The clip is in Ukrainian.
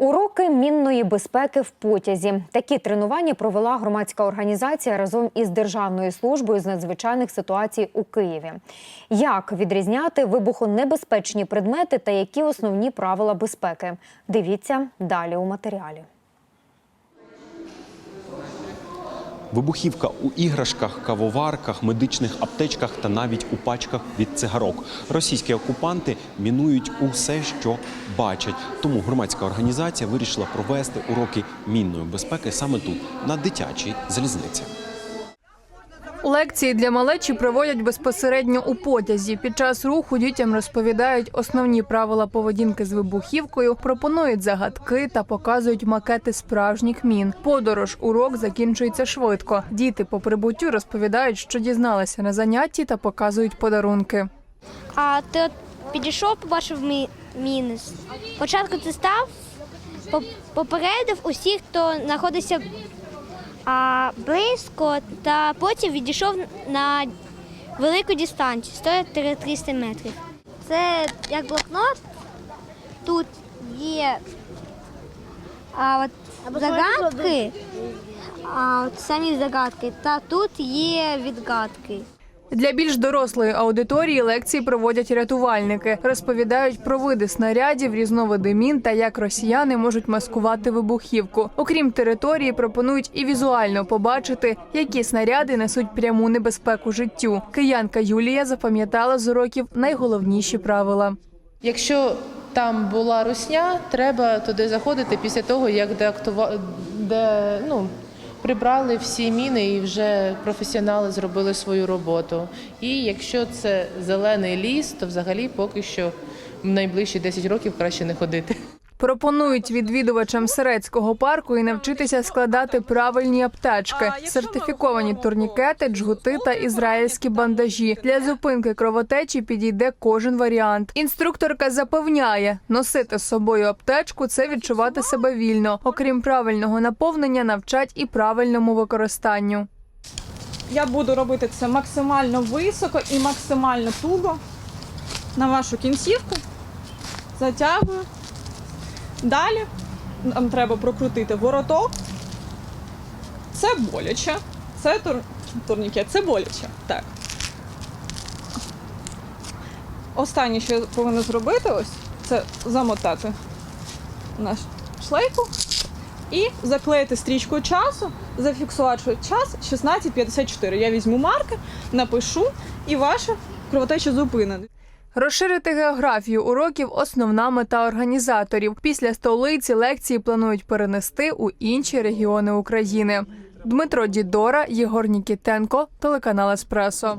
Уроки мінної безпеки в потязі. Такі тренування провела громадська організація разом із Державною службою з надзвичайних ситуацій у Києві. Як відрізняти вибухонебезпечні предмети та які основні правила безпеки? Дивіться далі у матеріалі. Вибухівка у іграшках, кавоварках, медичних аптечках та навіть у пачках від цигарок. Російські окупанти мінують усе, що бачать. Тому громадська організація вирішила провести уроки мінної безпеки саме тут, на дитячій залізниці. Лекції для малечі проводять безпосередньо у потязі. Під час руху дітям розповідають основні правила поведінки з вибухівкою, пропонують загадки та показують макети справжніх мін. Подорож урок закінчується швидко. Діти по прибуттю розповідають, що дізналися на занятті та показують подарунки. А ти от підійшов, побачив мі- міни. Спочатку ти став, по- попередив усіх, хто знаходиться а, близько, та потім відійшов на велику дистанцію 100-300 метрів. Це як блокнот. Тут є а, от, загадки, а, от самі загадки, та тут є відгадки. Для більш дорослої аудиторії лекції проводять рятувальники, розповідають про види снарядів, різновиди мін та як росіяни можуть маскувати вибухівку. Окрім території, пропонують і візуально побачити, які снаряди несуть пряму небезпеку життю. Киянка Юлія запам'ятала з уроків найголовніші правила. Якщо там була русня, треба туди заходити після того, як деактува... де, ну, прибрали всі міни і вже професіонали зробили свою роботу. І якщо це зелений ліс, то взагалі поки що в найближчі 10 років краще не ходити. Пропонують відвідувачам Серецького парку і навчитися складати правильні аптечки, сертифіковані турнікети, джгути та ізраїльські бандажі. Для зупинки кровотечі підійде кожен варіант. Інструкторка запевняє, носити з собою аптечку це відчувати себе вільно. Окрім правильного наповнення, навчать і правильному використанню. Я буду робити це максимально високо і максимально туго на вашу кінцівку. Затягую. Далі нам треба прокрутити вороток. Це боляче. Це тур... турнікет, це боляче. Так. Останнє, що я повинна зробити, ось це замотати наш шлейку і заклеїти стрічкою часу, зафіксувати час 16.54. Я візьму маркер, напишу і ваша кровотеча зупинена. Розширити географію уроків основна мета організаторів. Після столиці лекції планують перенести у інші регіони України. Дмитро Дідора, Єгор Нікітенко, телеканал Еспресо.